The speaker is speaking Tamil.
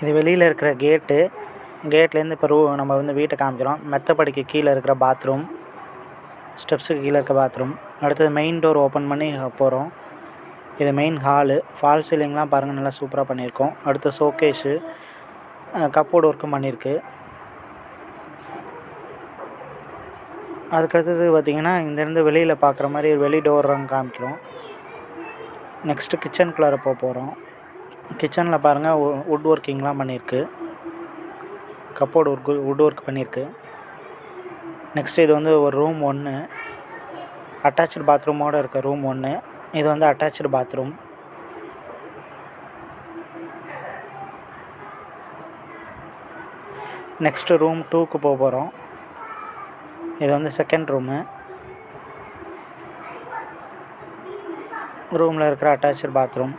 இது வெளியில் இருக்கிற கேட்டு கேட்லேருந்து இப்போ ரூ நம்ம வந்து வீட்டை காமிக்கிறோம். மெத்தப்படிக்கு கீழே இருக்கிற பாத்ரூம் ஸ்டெப்ஸுக்கு கீழே இருக்க பாத்ரூம் அடுத்தது மெயின் டோர் ஓப்பன் பண்ணி போகிறோம் இது மெயின் ஹாலு ஃபால் சீலிங்லாம் பாருங்கள் நல்லா சூப்பராக பண்ணியிருக்கோம். அடுத்து ஷோகேஷு கப்போர்டு ஒர்க்கும் பண்ணியிருக்கு. அதுக்கடுத்தது பார்த்திங்கன்னா இங்கேருந்து வெளியில் பார்க்குற மாதிரி வெளி டோர் காமிக்கிறோம். நெக்ஸ்ட்டு கிச்சனுக்குள்ளார போக போகிறோம் கிச்சனில் பாருங்கள் வுட் ஒர்க்கிங்லாம் பண்ணியிருக்கு கப்போர்டு ஒர்க்கு வுட் ஒர்க் பண்ணியிருக்கு நெக்ஸ்ட் இது வந்து ஒரு ரூம் ஒன்று அட்டாச்சு பாத்ரூமோடு இருக்க ரூம் ஒன்று இது வந்து அட்டாச்சு பாத்ரூம் நெக்ஸ்ட்டு ரூம் டூக்கு போக போகிறோம் இது வந்து செகண்ட் ரூமு ரூமில் இருக்கிற அட்டாச்சு பாத்ரூம்